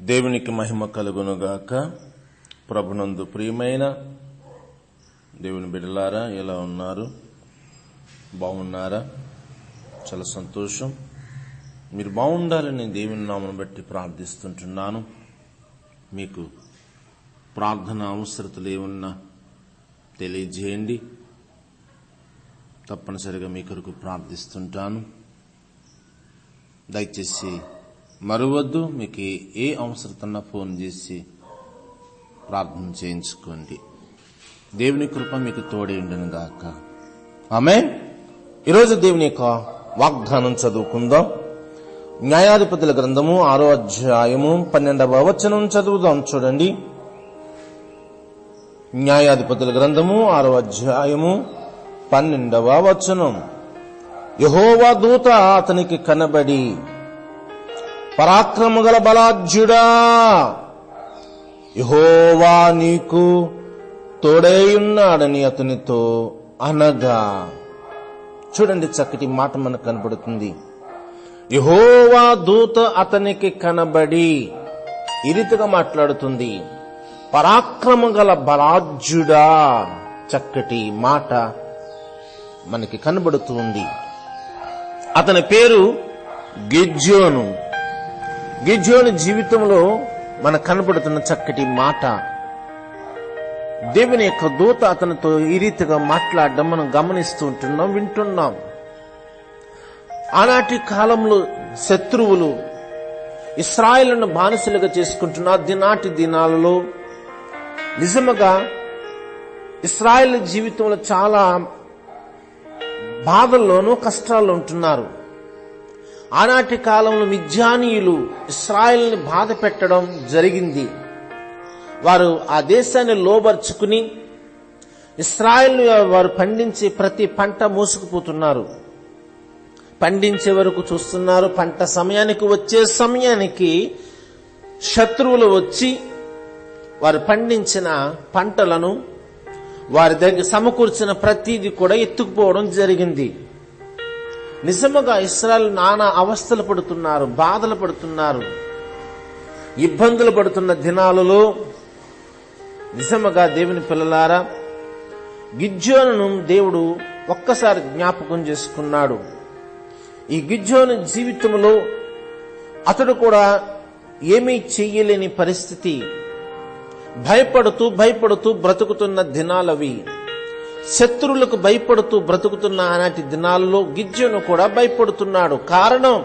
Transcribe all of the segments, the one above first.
దేవునికి మహిమ కలుగునుగాక. ప్రభునందు ప్రియమైన దేవుని బిడలారా ఎలా ఉన్నారు? బాగున్నారా? చాలా సంతోషం. మీరు బాగుండాలని దేవుని నామను బట్టి ప్రార్థిస్తుంటున్నాను. మీకు ప్రార్థన అవసరతలు ఏమన్నా తెలియజేయండి. తప్పనిసరిగా మీ కొరకు ప్రార్థిస్తుంటాను. దయచేసి మరువద్దు మీకు ఏ అవసరతన్నా ఫోన్ చేసి ప్రార్థన చేయించుకోండి. దేవుని కృప మీకు తోడేండును గాక. ఆమె ఈరోజు దేవుని యొక్క వాగ్దానం చదువుకుందాం. న్యాయాధిపతుల గ్రంథము ఆరో అధ్యాయము పన్నెండవ వచనం చదువుదాం చూడండి. న్యాయాధిపతుల గ్రంథము ఆరో అధ్యాయము పన్నెండవ వచనం. యహోవా దూత అతనికి కనబడి పరాక్రమగల బలాజ్యుడా యహోవా నీకు తోడేయున్నాడని అతనితో అనగా చూడండి చక్కటి మాట మనకు కనబడుతుంది. యహోవా దూత అతనికి కనబడి ఈ రీతిగా మాట్లాడుతుంది. పరాక్రమ గల బలాజ్యుడా చక్కటి మాట మనకి కనబడుతుంది అతని పేరు గిజ్జోను గిజ్జోని జీవితంలో మన కనబడుతున్న చక్కటి మాట. దేవుని యొక్క దూత అతనితో ఈ రీతిగా మాట్లాడడం మనం గమనిస్తూ ఉంటున్నాం వింటున్నాం. ఆనాటి కాలంలో శత్రువులు ఇస్రాయిలను బానిసలుగా చేసుకుంటున్న దినాటి దినాలలో నిజముగా ఇస్రాయల్ జీవితంలో చాలా బాధల్లోనూ కష్టాల్లో ఉంటున్నారు. ఆనాటి కాలంలో మిథ్యానీయులు ఇస్రాయల్ని బాధ పెట్టడం జరిగింది. వారు ఆ దేశాన్ని లోబర్చుకుని ఇస్రాయల్ వారు పండించే ప్రతి పంట మోసుకుపోతున్నారు. పండించే వరకు చూస్తున్నారు పంట సమయానికి వచ్చే సమయానికి శత్రువులు వచ్చి వారు పండించిన పంటలను వారి దగ్గర సమకూర్చిన ప్రతిదీ కూడా ఎత్తుకుపోవడం జరిగింది. నిజముగా ఇస్రాయల్ నానా అవస్థలు పడుతున్నారు బాధలు పడుతున్నారు ఇబ్బందులు పడుతున్న దినాలలో నిజముగా దేవుని పిల్లలారా గిజ్జోను దేవుడు ఒక్కసారి జ్ఞాపకం చేసుకున్నాడు. ఈ గిజ్జోను జీవితంలో అతడు కూడా ఏమీ చెయ్యలేని పరిస్థితి. భయపడుతూ భయపడుతూ బ్రతుకుతున్న దినాలవి. శత్రువులకు భయపడుతూ బ్రతుకుతున్న ఆనాటి దినాల్లో గిజ్జను కూడా భయపడుతున్నాడు. కారణం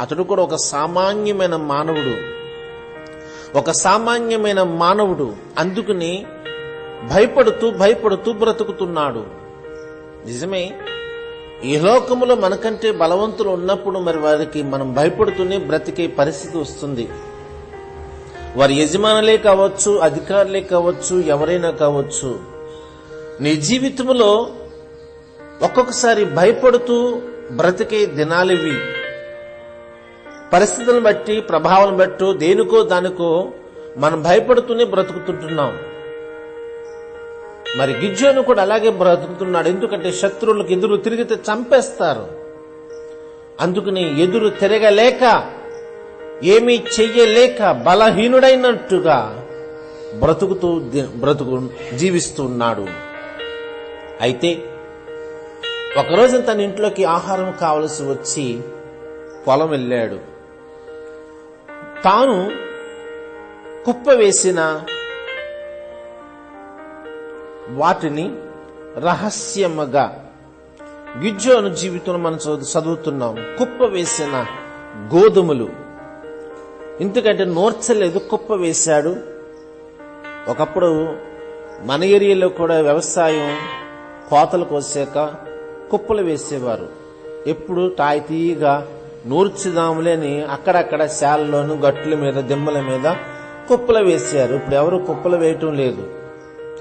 అతడు కూడా ఒక సామాన్యమైన మానవుడు. ఒక సామాన్యమైన మానవుడు. అందుకని భయపడుతూ భయపడుతూ బ్రతుకుతున్నాడు. నిజమే ఈ లోకములో మనకంటే బలవంతులు ఉన్నప్పుడు మరి వారికి మనం భయపడుతూనే బ్రతికే పరిస్థితి వస్తుంది. వారి యజమానులే కావచ్చు అధికారులే కావచ్చు ఎవరైనా కావచ్చు నీ జీవితంలో ఒక్కొక్కసారి భయపడుతూ బ్రతికే దినాలివి పరిస్థితులను బట్టి ప్రభావం బట్టి దేనికో దానికో మనం భయపడుతూనే బ్రతుకుతుంటున్నాం. మరి గిజ్జోను కూడా అలాగే బ్రతుకుతున్నాడు. ఎందుకంటే శత్రువులకు ఎదురు తిరిగితే చంపేస్తారు. అందుకని ఎదురు తిరగలేక ఏమీ చెయ్యలేక బలహీనుడైనట్టుగా బ్రతుకుతూ బ్రతుకు జీవిస్తున్నాడు. అయితే ఒకరోజు తన ఇంట్లోకి ఆహారం కావలసి వచ్చి పొలం వెళ్ళాడు. తాను కుప్ప వేసిన వాటిని రహస్యముగా గిజ్జోను జీవితంలో మనం చదువుతున్నాం కుప్ప వేసిన గోధుమలు. ఎందుకంటే నోర్చలేదు కుప్ప వేశాడు. ఒకప్పుడు మన ఏరియాలో కూడా వ్యవసాయం కోతలు కోసాక కుప్పలు వేసేవారు. ఎప్పుడు తాయితీగా నూర్చుదాములేని అక్కడక్కడ శాలలోను గట్ల మీద దిమ్మల మీద కుప్పలు వేసారు ఇప్పుడు ఎవరు కుప్పలు వేయటం లేదు.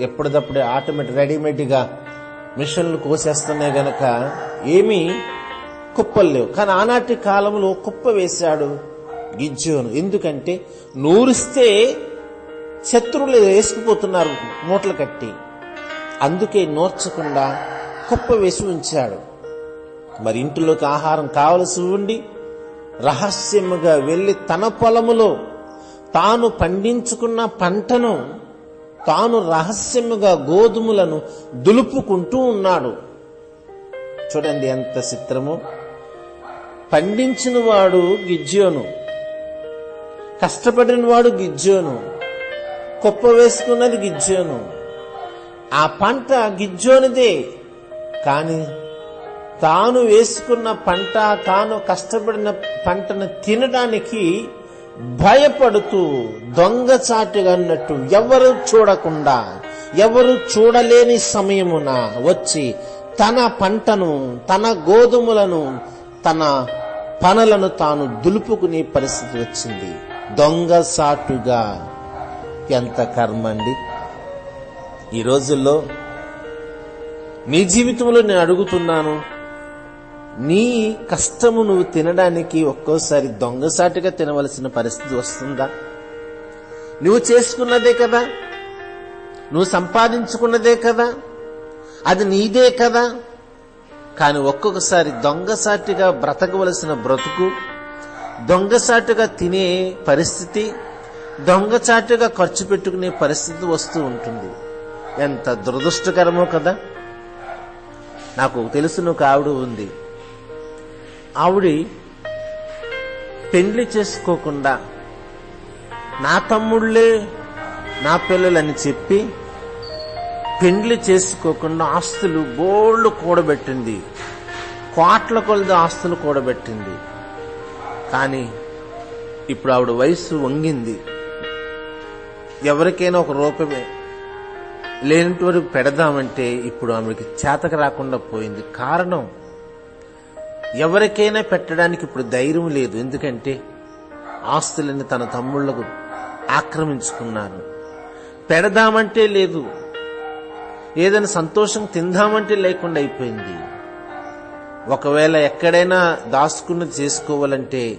ఎప్పటిదప్పుడే ఆటోమేటిక్ రెడీమేడ్గా మిషన్లు కోసేస్తున్నాయి గనక ఏమీ కుప్పలు లేవు. కానీ ఆనాటి కాలంలో కుప్ప వేశాడు గిజ్జోను. ఎందుకంటే నూరిస్తే శత్రువులు వేసుకుపోతున్నారు మూటలు కట్టి. అందుకే నోర్చకుండా కుప్ప వేసి ఉంచాడు. మరి ఇంటిలోకి ఆహారం కావలసి ఉండి రహస్యముగా వెళ్ళి తన పొలములో తాను పండించుకున్న పంటను తాను రహస్యముగా గోధుమలను దులుపుకుంటూ ఉన్నాడు. చూడండి ఎంత చిత్రము. పండించిన వాడు గిజ్జోను కష్టపడిన వాడు గిజ్జోను కుప్ప వేసుకున్నది గిజ్జోను ఆ పంట గిజ్జోనిదే. కానీ తాను వేసుకున్న పంట తాను కష్టపడిన పంటను తినడానికి భయపడుతూ దొంగచాటుగా అన్నట్టు ఎవరు చూడకుండా ఎవరు చూడలేని సమయమున వచ్చి తన పంటను తన గోధుమలను తన పనులను తాను దులుపుకునే పరిస్థితి వచ్చింది. దొంగసాటుగా ఎంత కర్మండి? ఈ రోజుల్లో నీ జీవితంలో నేను అడుగుతున్నాను నీ కష్టము నువ్వు తినడానికి ఒక్కోసారి దొంగసాటిగా తినవలసిన పరిస్థితి వస్తుందా? నువ్వు చేసుకున్నదే కదా? నువ్వు సంపాదించుకున్నదే కదా? అది నీదే కదా? కానీ ఒక్కొక్కసారి దొంగసాటిగా బ్రతకవలసిన బ్రతుకు దొంగసాటుగా తినే పరిస్థితి దొంగచాటుగా ఖర్చు పెట్టుకునే పరిస్థితి వస్తూ ఉంటుంది. ఎంత దురదృష్టకరమో కదా. నాకు తెలుసు ఒక ఆవిడ ఉంది. ఆవిడ పెండ్లి చేసుకోకుండా నా తమ్ముళ్ళే నా పిల్లలని చెప్పి పెండ్లి చేసుకోకుండా ఆస్తులు బోల్డ్ కూడబెట్టింది. కోట్ల కొలది ఆస్తులు కూడబెట్టింది. కానీ ఇప్పుడు ఆవిడ వయసు వంగింది. ఎవరికైనా ఒక రూపమే లేనటి వరకు పెడదామంటే ఇప్పుడు ఆమెకి చేతక రాకుండా పోయింది కారణం. ఎవరికైనా పెట్టడానికి ఇప్పుడు ధైర్యం లేదు. ఎందుకంటే ఆస్తులని తన తమ్ముళ్ళకు ఆక్రమించుకున్నారు. పెడదామంటే లేదు. ఏదైనా సంతోషం తిందామంటే లేకుండా అయిపోయింది. ఒకవేళ ఎక్కడైనా దాచుకున్నది చేసుకోవాలంటే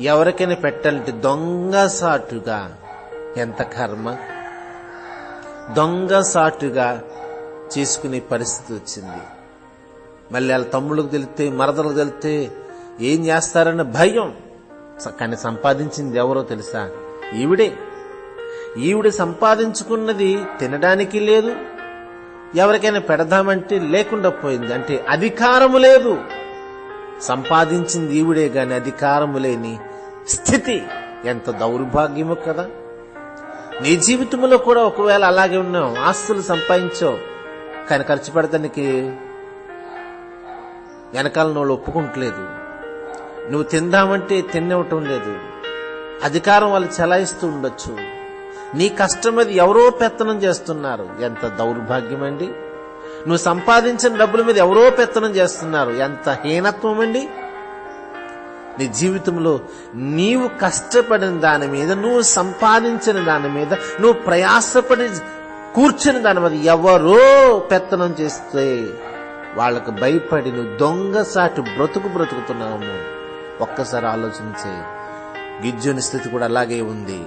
ఎవరికైనా పెట్టాలంటే దొంగ సాటుగా. ఎంత కర్మ? దొంగ సాటుగా చేసుకునే పరిస్థితి వచ్చింది. మళ్ళీ వాళ్ళ తమ్ముళ్ళకు తెలిస్తే మరదలకు తెలిస్తే ఏం చేస్తారన్న భయం. కానీ సంపాదించింది ఎవరో తెలుసా? ఈవిడే. ఈవిడ సంపాదించుకున్నది తినడానికి లేదు. ఎవరికైనా పెడదామంటే లేకుండా పోయింది. అంటే అధికారము లేదు. సంపాదించింది ఈవిడే గాని అధికారము లేని స్థితి. ఎంత దౌర్భాగ్యము కదా. నీ జీవితంలో కూడా ఒకవేళ అలాగే ఉన్నావు ఆస్తులు సంపాదించావు కానీ ఖర్చు పెడతానికి వెనకాల వాళ్ళు ఒప్పుకుంటలేదు. నువ్వు తిందామంటే తినివ్వటం లేదు. అధికారం వాళ్ళు చెలాయిస్తూ ఉండొచ్చు. నీ కష్టం మీద ఎవరో పెత్తనం చేస్తున్నారు. ఎంత దౌర్భాగ్యం అండి నువ్వు సంపాదించిన డబ్బుల మీద ఎవరో పెత్తనం చేస్తున్నారు. ఎంత హీనత్వం అండి. నీ జీవితంలో నీవు కష్టపడిన దాని మీద నువ్వు సంపాదించిన దాని మీద నువ్వు ప్రయాసపడి కూర్చుని దాని మీద ఎవరో పెత్తనం చేస్తే వాళ్ళకు భయపడి నువ్వు దొంగసాటి బ్రతుకు బ్రతుకుతున్నాము ఒక్కసారి ఆలోచించే. గిజ్జోని స్థితి కూడా అలాగే ఉంది.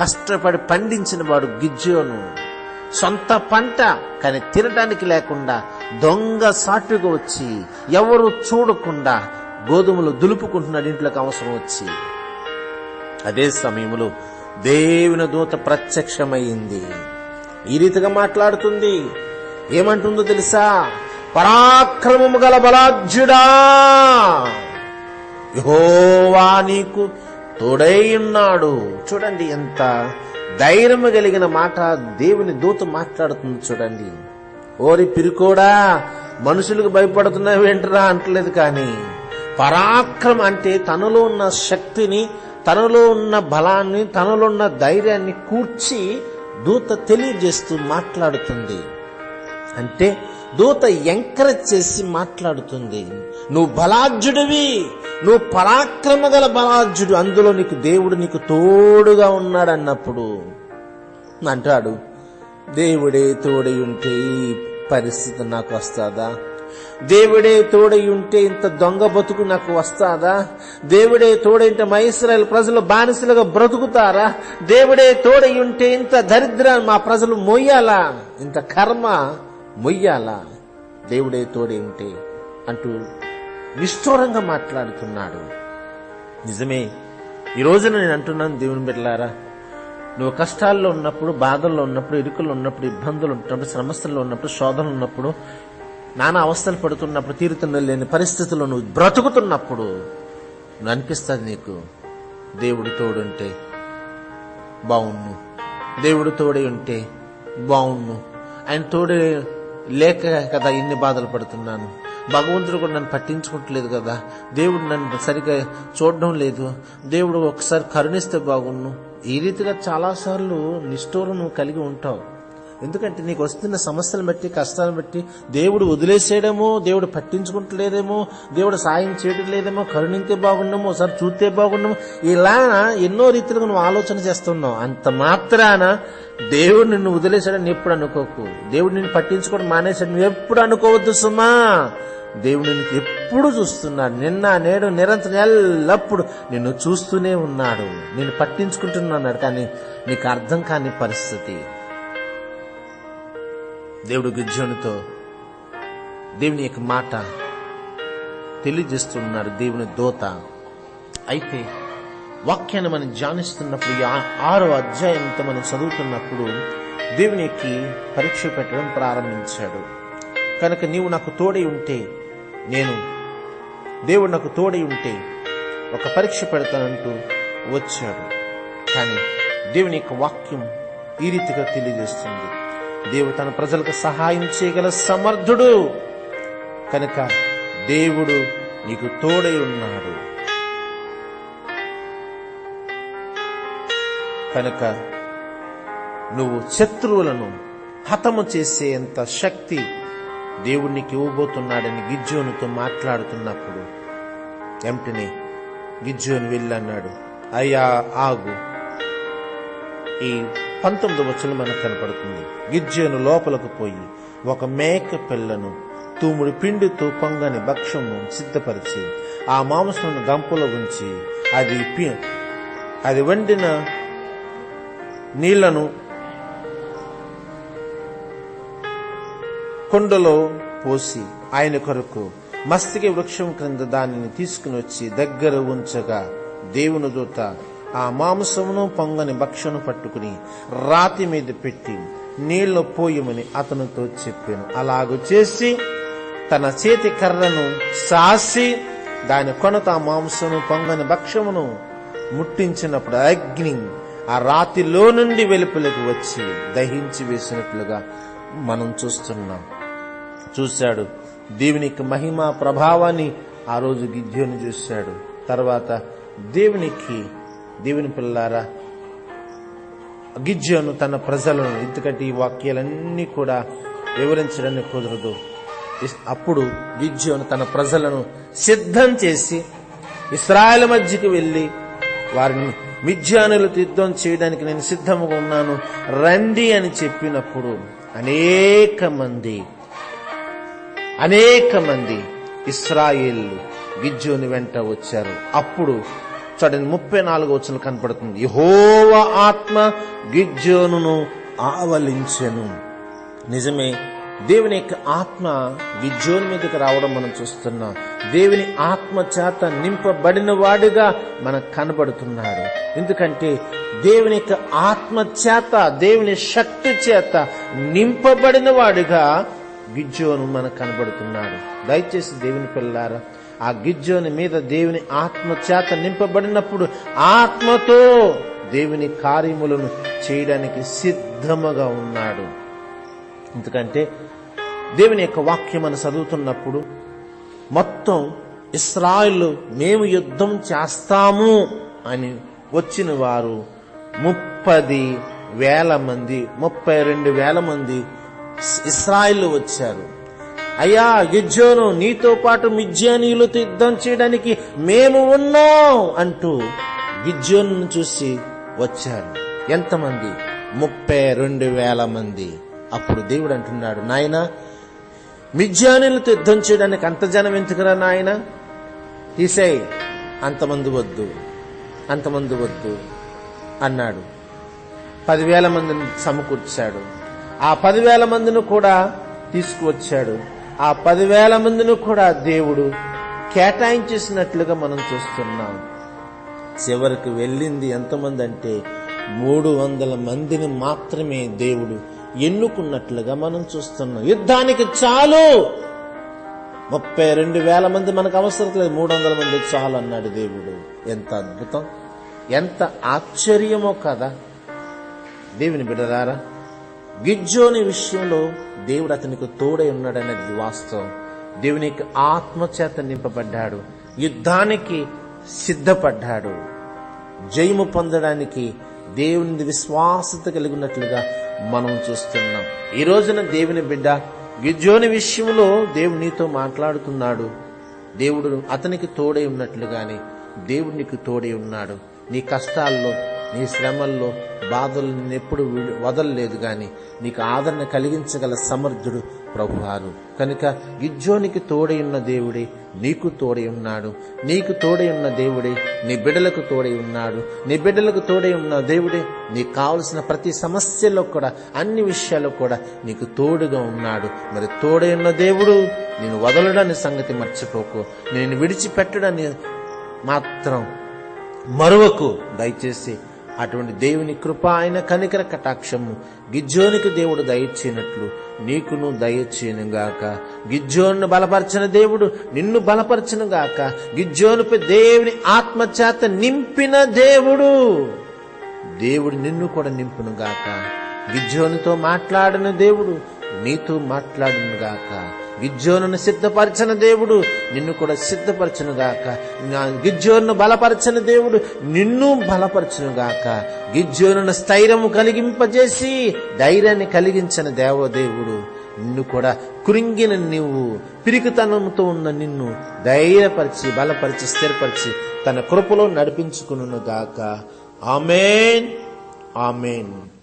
కష్టపడి పండించిన వాడు గిజ్జోను సొంత పంట కానీ తినడానికి లేకుండా దొంగ సాటుగా వచ్చి ఎవరు చూడకుండా గోధుమలు దులుపుకుంటున్నాడు ఇంట్లోకి అవసరం వచ్చి. అదే సమయంలో దేవుని దూత ప్రత్యక్షమైంది. ఈ రీతిగా మాట్లాడుతుంది. ఏమంటుందో తెలుసా? పరాక్రమము గల బలాజ్యుడా యహోవా నీకు తోడై ఉన్నాడు. చూడండి ఎంత ధైర్యము కలిగిన మాట దేవుని దూత మాట్లాడుతుంది చూడండి. ఓరి పిరుకోడా మనుషులకు భయపడుతున్నావేంటరా అంటలేదు కానీ. పరాక్రమ అంటే తనలో ఉన్న శక్తిని తనలో ఉన్న బలాన్ని తనలో ఉన్న ధైర్యాన్ని కూర్చి దూత తెలియజేస్తూ మాట్లాడుతుంది. అంటే దూత ఎంకరేజ్ చేసి మాట్లాడుతుంది. నువ్వు బలాజ్యుడివి నువ్వు పరాక్రమ గల బలాజ్యుడు అందులో నీకు దేవుడు నీకు తోడుగా ఉన్నాడు అన్నప్పుడు అంటాడు దేవుడే తోడై ఉంటే ఈ పరిస్థితి నాకు వస్తాదా? దేవుడే తోడై ఉంటే ఇంత దొంగ బతుకు నాకు వస్తాదా? దేవుడే తోడైంటే మా ఇస్రాయల్ ప్రజలు బానిసలుగా బ్రతుకుతారా? దేవుడే తోడై ఉంటే ఇంత దరిద్రాన్ని మా ప్రజలు మొయ్యాలా? ఇంత కర్మ మొయ్యాలా? దేవుడే తోడై ఉంటే అంటూ నిష్ఠూరంగా మాట్లాడుతున్నాడు. నిజమే ఈ రోజున నేను అంటున్నాను దేవుని బిడ్డలారా నువ్వు కష్టాల్లో ఉన్నప్పుడు బాధల్లో ఉన్నప్పుడు ఇరుకుల్లో ఉన్నప్పుడు ఇబ్బందులు ఉన్నప్పుడు సమస్యల్లో ఉన్నప్పుడు శోధనలు ఉన్నప్పుడు నానా అవస్థలు పడుతున్నప్పుడు తీరుతున్న లేని పరిస్థితుల్లో నువ్వు బ్రతుకుతున్నప్పుడు నువ్వు అనిపిస్తుంది నీకు. దేవుడు తోడుంటే బావుణ్ణు దేవుడు తోడే ఉంటే బావుణ్ణు ఆయన తోడే లేక కదా ఇన్ని బాధలు పడుతున్నాను. భగవంతుడు కూడా నన్ను పట్టించుకోవట్లేదు కదా. దేవుడు నన్ను సరిగా చూడడం లేదు. దేవుడు ఒకసారి కరుణిస్తే బాగున్ను. ఈ రీతిగా చాలాసార్లు నిష్ఠూరం నువ్వు కలిగి ఉంటావు. ఎందుకంటే నీకు వస్తున్న సమస్యలను బట్టి కష్టాలను బట్టి దేవుడు వదిలేసేయడమో దేవుడు పట్టించుకుంటలేదేమో దేవుడు సాయం చేయడం లేదేమో కరుణింతే బాగుండమో ఒకసారి చూస్తే బాగుండమో ఇలా ఎన్నో రీతిలో నువ్వు ఆలోచన చేస్తున్నావు. అంత మాత్రాన దేవుడు నిన్ను వదిలేశాడని ఎప్పుడు అనుకోకు. దేవుడు నిన్ను పట్టించుకోవడం మానేశాడు. నువ్వు ఎప్పుడు అనుకోవద్దు సుమా. దేవుడు నిన్ను ఎప్పుడు చూస్తున్నాడు. నిన్న నేడు నిరంతరం ఎల్లప్పుడు నిన్ను చూస్తూనే ఉన్నాడు. నిన్ను పట్టించుకుంటున్నాడు. కానీ నీకు అర్థం కాని పరిస్థితి. దేవుడు గిద్యోనితో దేవుని యొక్క మాట తెలియజేస్తున్నారు. దేవుని దోత. అయితే వాక్యాన్ని మనం ధ్యానిస్తున్నప్పుడు ఆరో అధ్యాయంతో మనం చదువుతున్నప్పుడు దేవునికి పరీక్ష పెట్టడం ప్రారంభించాడు. కనుక నీవు నాకు తోడై ఉంటే నేను దేవుడు నాకు తోడై ఉంటే ఒక పరీక్ష పెడతానంటూ వచ్చాడు. కానీ దేవుని యొక్క వాక్యం ఈ రీతిగా తెలియజేస్తుంది. దేవుడు తన ప్రజలకు సహాయం చేయగల సమర్థుడు. కనుక దేవుడు నీకు తోడై ఉన్నాడు. కనుక నువ్వు శత్రువులను హతము చేసేంత శక్తి దేవుడికి ఇవ్వబోతున్నాడని గిజ్జోనుతో మాట్లాడుతున్నప్పుడు ఎంటనే గిజ్జోను వెళ్ళన్నాడు అయ్యా ఆగు. ఈ పంతొమ్మిది వచ్చిన మనకు కనపడుతుంది. గిజ్జోను లోపలకు పోయి ఒక మేక పిల్లను తూముడు పిండితో పొంగని భక్ష్యము సిద్ధపరిచి ఆ మాంసమును గంపులో ఉంచి అది అది వండిన నీళ్ళను కొండలో పోసి ఆయన కొరకు మస్తికి వృక్షం క్రింద దానిని తీసుకుని వచ్చి దగ్గర ఉంచగా దేవుని దూత ఆ మాంసమును పొంగని భక్షను పట్టుకుని రాతి మీద పెట్టి నీళ్ళు పోయమని అతనితో చెప్పాను. అలాగూ చేసి తన చేతి కర్రను సాసి దాని కొనత మాంసము పొంగని భక్షమును ముట్టించినప్పుడు అగ్ని ఆ రాతిలో నుండి వెలుపులకు వచ్చి దహించి వేసినట్లుగా మనం చూస్తున్నాం. చూశాడు. దేవునికి మహిమ ప్రభావాన్ని ఆ రోజు గిద్యోని చూశాడు. తర్వాత దేవునికి దేవుని పిల్లారా గిజ్జోను తన ప్రజలను ఎందుకంటే ఈ వాక్యాలన్నీ కూడా వివరించడానికి కుదరదు. అప్పుడు గిజ్జోను తన ప్రజలను సిద్ధం చేసి ఇస్రాయల్ మధ్యకి వెళ్ళి వారిని మిథ్యానులతో యుద్ధం చేయడానికి నేను సిద్ధంగా ఉన్నాను రండి అని చెప్పినప్పుడు అనేక మంది అనేక మంది ఇస్రాయిల్ గిజ్జోని వెంట వచ్చారు. అప్పుడు చూడండి ముప్పై నాలుగు వచ్చిన కనపడుతుంది. యహోవ ఆత్మ గిజ్జోను ఆవలించెను. నిజమే దేవుని యొక్క ఆత్మ గిజ్జోను మీదకి రావడం మనం చూస్తున్నాం. దేవుని ఆత్మ చేత నింపబడిన వాడుగా మనకు కనబడుతున్నాడు. ఎందుకంటే దేవుని యొక్క ఆత్మ చేత దేవుని శక్తి చేత నింపబడిన వాడిగా గిజ్జోను మనకు కనబడుతున్నాడు. దయచేసి దేవుని పిల్లారా ఆ గిజ్జోని మీద దేవుని ఆత్మ చేత నింపబడినప్పుడు ఆత్మతో దేవుని కార్యములను చేయడానికి సిద్ధముగా ఉన్నాడు. ఎందుకంటే దేవుని యొక్క వాక్యం అని చదువుతున్నప్పుడు మొత్తం ఇస్రాయిల్ మేము యుద్ధం చేస్తాము అని వచ్చిన వారు ముప్పది వేల మంది ముప్పై రెండు వేల మంది ఇస్రాయిల్ వచ్చారు. అయ్యా గిజ్జోను నీతో పాటు మిజ్జానీయులతో యుద్ధం చేయడానికి మేము ఉన్నాం అంటూ గిజ్జోను చూసి వచ్చారు. ఎంతమంది? ముప్పై రెండు వేల మంది. అప్పుడు దేవుడు అంటున్నాడు నాయనా మిజ్జానీలతో యుద్ధం చేయడానికి అంత జనం ఎందుకురా నాయన? తీసేయ్ అంతమంది వద్దు అంతమంది వద్దు అన్నాడు. పదివేల మందిని సమకూర్చాడు. ఆ పదివేల మందిని కూడా తీసుకువచ్చాడు. ఆ పదివేల మందిని కూడా దేవుడు కేటాయించేసినట్లుగా మనం చూస్తున్నాం. చివరికి వెళ్ళింది ఎంతమంది అంటే మూడు వందల మందిని మాత్రమే దేవుడు ఎన్నుకున్నట్లుగా మనం చూస్తున్నాం. యుద్ధానికి చాలు! ముప్పై రెండు వేల మంది మనకు అవసరం లేదు. మూడు వందల మంది చాలు అన్నాడు దేవుడు. ఎంత అద్భుతం! ఎంత ఆశ్చర్యమో కదా! దేవుని బిడ్డలారా గిజ్జోని విషయంలో దేవుడు అతనికి తోడై ఉన్నాడనేది వాస్తవం. దేవునికి ఆత్మచేత నింపబడ్డాడు. యుద్ధానికి సిద్ధపడ్డాడు. జయము పొందడానికి దేవుని విశ్వాసత కలిగినట్లుగా మనం చూస్తున్నాం. ఈ రోజున దేవుని బిడ్డ గిజ్జోని విషయంలో దేవుడు నీతో మాట్లాడుతున్నాడు. దేవుడు అతనికి తోడై ఉన్నట్లుగానే దేవుడు నీకు తోడై ఉన్నాడు. నీ కష్టాల్లో నీ శ్రమల్లో బాధలు ఎప్పుడు వదలలేదు గాని నీకు ఆదరణ కలిగించగల సమర్థుడు ప్రభువారు. కనుక గిజ్జోనికి తోడై ఉన్న దేవుడే నీకు తోడై ఉన్నాడు. నీకు తోడై ఉన్న దేవుడే నీ బిడ్డలకు తోడై ఉన్నాడు. నీ బిడ్డలకు తోడై ఉన్న దేవుడే నీకు కావలసిన ప్రతి సమస్యలో కూడా అన్ని విషయాల్లో కూడా నీకు తోడుగా ఉన్నాడు. మరి తోడై ఉన్న దేవుడు నేను వదలడని సంగతి మర్చిపోకు. నేను విడిచిపెట్టడని మాత్రం మరువకు దయచేసి అటువంటి దేవుని కృప ఆయన కనికర కటాక్షము. గిజ్జోనికి దేవుడు దయచేయనట్లు నీకును దయచేనుగాక. గిజ్జోను బలపరచిన దేవుడు నిన్ను బలపరచనుగాక. గిజ్జోనుపై దేవుని ఆత్మచేత నింపిన దేవుడు. దేవుడు నిన్ను కూడా నింపునుగాక. గాక మాట్లాడిన దేవుడు నీతో మాట్లాడునుగాక గాక. సిద్ధపరచిన దేవుడు నిన్ను కూడా సిద్ధపరచునుగాక నా గిజ్జోను బలపరచిన దేవుడు నిన్ను బలపరచునుగాక గాక. స్థైర్యము కలిగింపజేసి ధైర్యాన్ని కలిగించిన దేవదేవుడు నిన్ను కూడా కురింగిన నీవు పిరికితనంతో ఉన్న నిన్ను ధైర్యపరిచి బలపరిచి స్థిరపరిచి తన కృపలో నడిపించుకును గాక. ఆమెన్. ఆమెన్.